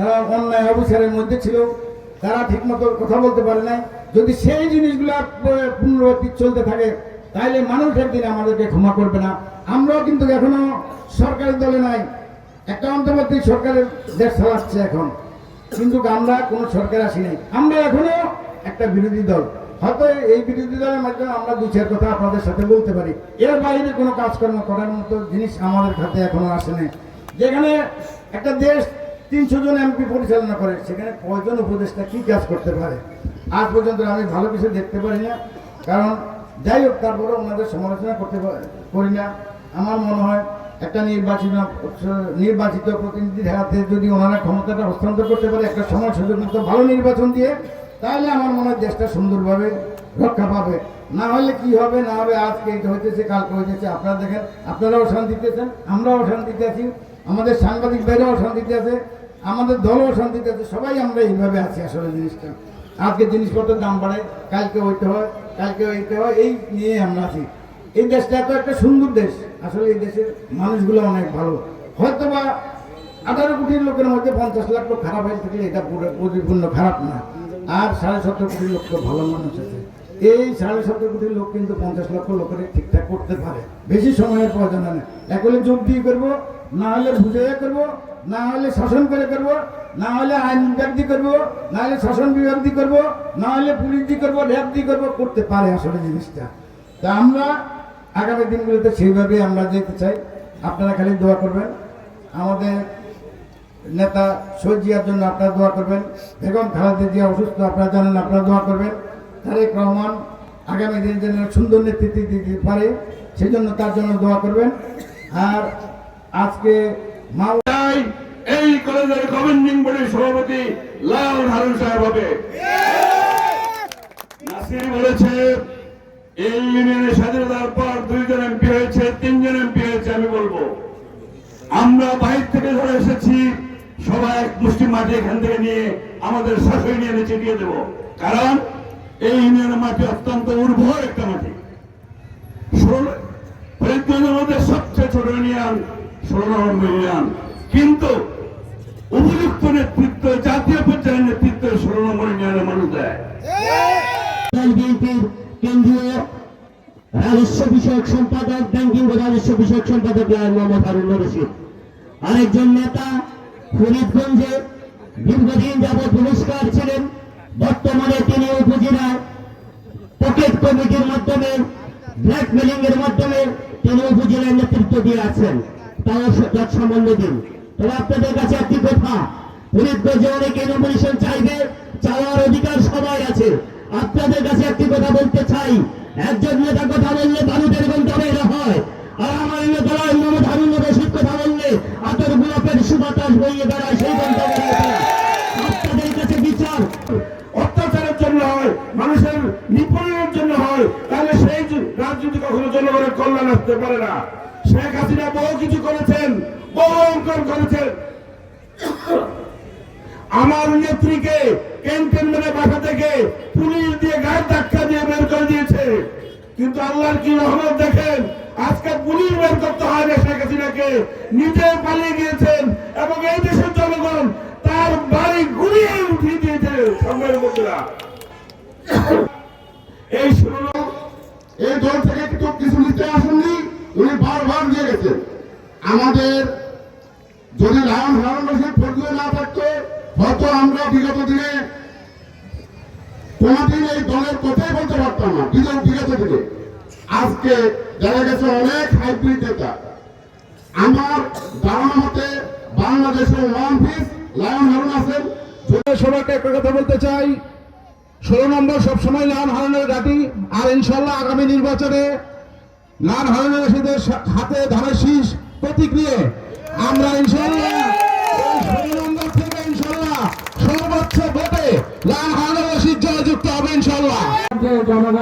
তারা অন্যায় অবিচারের মধ্যে ছিল, তারা ঠিকমতো কথা বলতে পারে নাই। যদি সেই জিনিসগুলো পুনরাবৃত্তি চলতে থাকে তাহলে মানুষ একদিন আমাদেরকে ক্ষমা করবে না। আমরাও কিন্তু এখনও সরকারি দলে নাই। একটা অন্তর্বর্তী সরকারের দেশ চালাচ্ছে এখন। কিন্তু আমরা কোনো সরকার আসি নাই। আমরা এখনও একটা বিরোধী দল। হয়তো এই বিরোধী দলের মাধ্যমে আমরা দু চার কথা আপনাদের সাথে বলতে পারি। এর বাইরে কোনো কাজকর্ম করার মতো জিনিস আমাদের খাতে এখনও আসে নাই। যেখানে একটা দেশ তিনশো জন এমপি পরিচালনা করে, সেখানে কয়জন উপদেষ্টা কি কাজ করতে পারে? আজ পর্যন্ত আমি ভালো কিছু দেখতে পারি না, কারণ যাই হোক তারপরে ওনাদের সমালোচনা করতে করি না। আমার মনে হয় একটা নির্বাচিত নির্বাচিত প্রতিনিধির হাতে যদি ওনারা ক্ষমতাটা হস্তান্তর করতে পারে, একটা সময় সুযোগ মতো ভালো নির্বাচন দিয়ে, তাহলে আমার মনে হয় দেশটা সুন্দরভাবে রক্ষা পাবে। না হলে কি হবে? না হবে, আজকে এটা হইতেছে, কালকে হইতেছে। আপনারা দেখেন, আপনারাও শান্তিতে আছেন, আমরাও শান্তিতে আছি। আমাদের সাংবাদিক ভাইরাও শান্তিতে আছে। আমাদের দলও শান্তিতে সবাই আমরা এইভাবে আছি আসলে জিনিসটা। আজকে জিনিসপত্রের দাম বাড়ে, কালকে হইতে হয়, কালকে ওইতে হয়, এই নিয়ে আমরা আছি। এই দেশটা এত একটা সুন্দর দেশ, আসলে এই দেশের মানুষগুলো অনেক ভালো। হয়তো বা আঠারো কোটির লোকের মধ্যে পঞ্চাশ লাখ লোক খারাপ হয়ে থাকলে এটা পুরো পরিপূর্ণ খারাপ না। আর সাড়ে সত্তর কোটি লোক তো ভালো মানুষ আছে। এই সাড়ে সত্তর কোটি লোক কিন্তু পঞ্চাশ লক্ষ লোকের ঠিকঠাক করতে পারে। বেশি সময়ের প্রয়োজন হয় না হলে যোগ দিয়ে করব না হলে বুঝাইয়া করব, না হলে শাসন করে করব, না হলে আইন বিভাগ দিয়ে করব, না হলে শাসন বিভাগ দিয়ে করব, না হলে পুলিশ দিয়ে করব র্যাব দিয়ে করব, করতে পারে আসলে জিনিসটা। তা আমরা আগামী দিনগুলোতে সেইভাবে আমরা যেতে চাই। আপনারা খালি দোয়া করবেন। আমাদের নেতা সজিয়ার জন্য আপনারা দোয়া করবেন। বেগম খালেদা জিয়া অসুস্থ, আপনারা জানেন, আপনারা দোয়া করবেন। তারেক রহমান আগামী দিন যেন সুন্দর নেতৃত্ব দিতে পারে, সেই জন্য তার জন্য দোয়া করবেন। আর আজকে এই কলেজের গভর্নিং বডির সভাপতি লাল হারুন সাহেব হবে। বলেছে, এই স্বাধীনতার পর দুইজন এমপি হয়েছে, তিনজন এমপি হয়েছে, আমি বলব। আমরা থেকে ধরে এসেছি, সবাই মুষ্টি মাটি এখান থেকে নিয়ে আমাদের শাসক ইউনিয়নে চিটিয়ে দেব। কারণ এই ইউনিয়নের মাটি অত্যন্ত উর্বর একটা মাটি। মধ্যে সবচেয়ে ছোট ইউনিয়ন ষোলো ইউনিয়ন কিন্তু উপযুক্ত নেতৃত্ব, জাতীয় পর্যায়ের নেতৃত্ব ষোলো নম্বর ইউনিয়নের মানুষ দেয়। রাজস্ব বিষয়ক সম্পাদক, ব্যাংকিং রাজস্ব বিষয়ক সম্পাদক মোহাম্মদ হারুন রশিদ। আরেকজন নেতা ফরিদগঞ্জে দীর্ঘদিন যাবৎ পুরস্কার ছিলেন। বর্তমানে তিনি উপজেলার পকেট কমিটির মাধ্যমে ব্ল্যাকমেলিং এর মাধ্যমে তিনি উপজেলার নেতৃত্ব দিয়ে আছেন। তাও তৎ সম্বন্ধে দিন। তবে আপনাদের কাছে একটি কথা অনেকে নমিনেশন চাইবে চাওয়ার অধিকার সবাই আছে? আপনাদের কাছে একটি কথা বলতে চাই, একজন নেতা কথা বললে বালুদের গন্তব্য এরা হয়, আর আমার নেতা মোহাম্মদ হারুন রশিদ কথা বললে আতর গোলাপের সুবাতাস বইয়ে বেড়ায় সেই গন্তব্য আপনাদের কাছে বিচার অত্যাচারের জন্য হয়, মানুষের নিপীড়নের জন্য হয়, তাহলে সেই রাজনীতি কখনো জনগণের কল্যাণ আসতে পারে না। শেখ হাসিনা বহু কিছু করেছেন, বহু অঙ্কন করেছেন। আমার নেত্রীকে ক্যান্টনমেন্টের বাসা থেকে পুলিশ দিয়ে গায়ে ধাক্কা দিয়ে বের করে দিয়েছে। কিন্তু আল্লাহর কি রহমত দেখেন, আজকে পুলিশ বের করতে হয় না শেখ হাসিনাকে। নিজে পালিয়ে গিয়েছেন এবং এই দেশের জনগণ তার বাড়ি গুড়িয়ে উঠিয়ে দিয়েছে। সংবাদ বন্ধুরা, এই শুনুন এই দল থেকে কিন্তু কিছু নিতে আসেননি। উনি বারবার দিয়ে গেছেন আমাদের যদি লায়ন রশিদ ফজলে না থাকতো, হয়তো আমরা বিগত দিনে কোনদিন এই দলের কথাই বলতে পারতাম না বিগত বিগত দিনে। আজকে দেখা গেছে অনেক হাইব্রিড নেতা। আমার ধারণা মতে বাংলাদেশের ওয়ান পিস লায়ন হারুন আছেন সবাইকে একটা কথা বলতে চাই, ষোলো নম্বর সবসময় লান হারানোর ঘাটি আর ইনশাল্লাহ আগামী নির্বাচনে লান হারানোর রশিদের হাতে ধানের শীষ প্রতীক নিয়ে আমরা ইনশাল্লাহ এই থেকে ইনশাল্লাহ সর্বোচ্চ ভোটে লান হারানোর রশিদ জয়যুক্ত হবে ইনশাল্লাহ জনগণ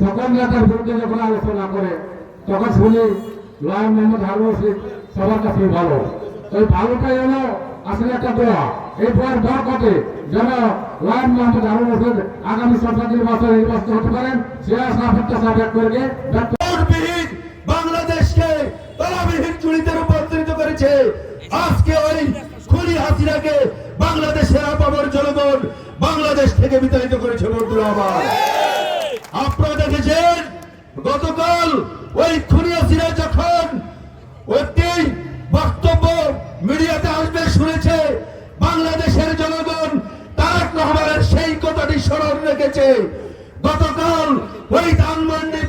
সকল নেতার বিরুদ্ধে যখন আলোচনা করে, তখন শুনি লাল মোহাম্মদ হারুন রশিদ সবার কাছে ভালো। ওই ভালোটা যেন আসলে একটা দোয়া। এই দোয়ার দর কতে যেন লাল মোহাম্মদ হারুন রশিদ আগামী সরকার হতে পারেন, সে আশা ব্যক্ত আজকে ওই খুনি হাসিনাকে বাংলাদেশের আপামর জনগণ বাংলাদেশ থেকে বিতাড়িত করেছে বন্ধুরা আমার। আপনারা দেখেছেন, গতকাল ওই খুনি হাসিনা যখন একটি বক্তব্য মিডিয়াতে আসবে, শুনেছে, বাংলাদেশের জনগণ তারেক রহমানের সেই কথাটি স্মরণ রেখেছে। গতকাল ওই ধানমন্ডি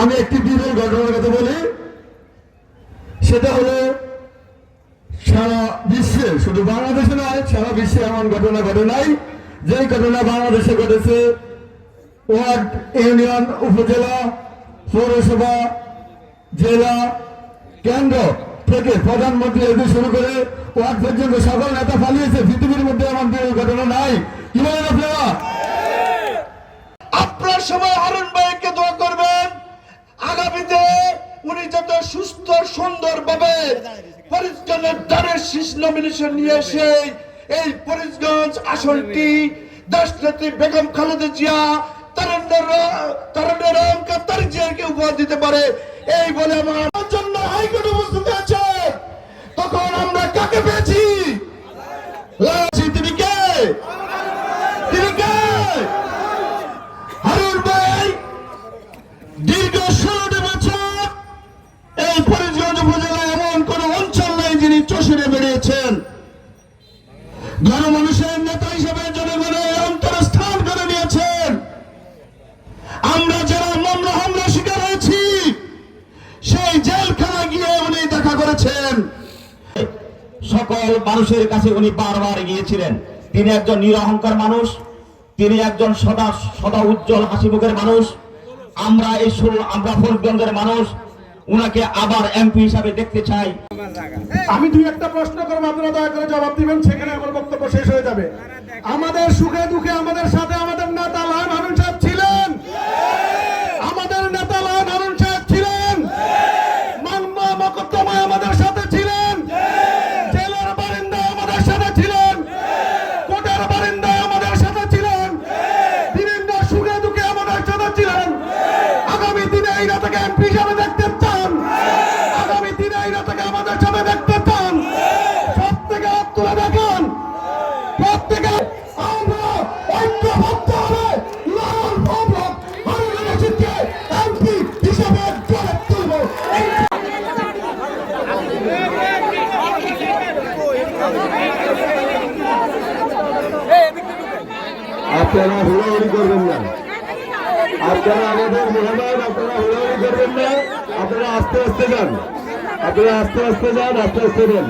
আমি একটি বিরল ঘটনার কথা বলি। সেটা হলো সারা বিশ্বে, শুধু বাংলাদেশে নয়, সারা বিশ্বে এমন ঘটনা ঘটে নাই। যেই ঘটনা বাংলাদেশে ঘটেছে, ওয়ার্ড ইউনিয়ন, উপজেলা, পৌরসভা, জেলা, কেন্দ্র থেকে প্রধানমন্ত্রী এতে শুরু করে ওয়ার্ড পর্যন্ত সকল নেতা পালিয়েছে। পৃথিবীর মধ্যে এমন ঘটনা নাই কি বলেন আপনারা আপনার সময় হারুন ভাইকে দোয়া করবেন আগামীতে উনি যাতে সুস্থ সুন্দর ভাবে ফরিদগঞ্জের দানের শীষ নমিনেশন নিয়ে এসে এই ফরিদগঞ্জ আসনটি দেশনেত্রী বেগম খালেদা জিয়া উপহার দিতে পারে। এই বলে আমার আছে তখন আমরা কাকে পেয়েছি? মানুষের কাছে উনি বারবার গিয়েছিলেন। তিনি একজন নিরহংকার মানুষ, তিনি একজন সদা সদা উজ্জ্বল হাসি মুখের মানুষ। আমরা এই আমরা ফরিদগঞ্জের মানুষ। উনাকে আবার এমপি হিসাবে দেখতে চাই। আমি দুই একটা প্রশ্ন করব, আপনারা দয়া করে জবাব দিবেন, সেখানে আমার বক্তব্য শেষ হয়ে যাবে। আমাদের সুখে দুঃখে, আমাদের সাথে আমাদের আপনারা হুড়াহুড়ি করবেন না। আপনারা আমাদের মেহমান, আপনারা হুড়াহুড়ি করবেন না। আপনারা আস্তে আস্তে যান। আপনারা আস্তে আস্তে যান, আস্তে আস্তে যান।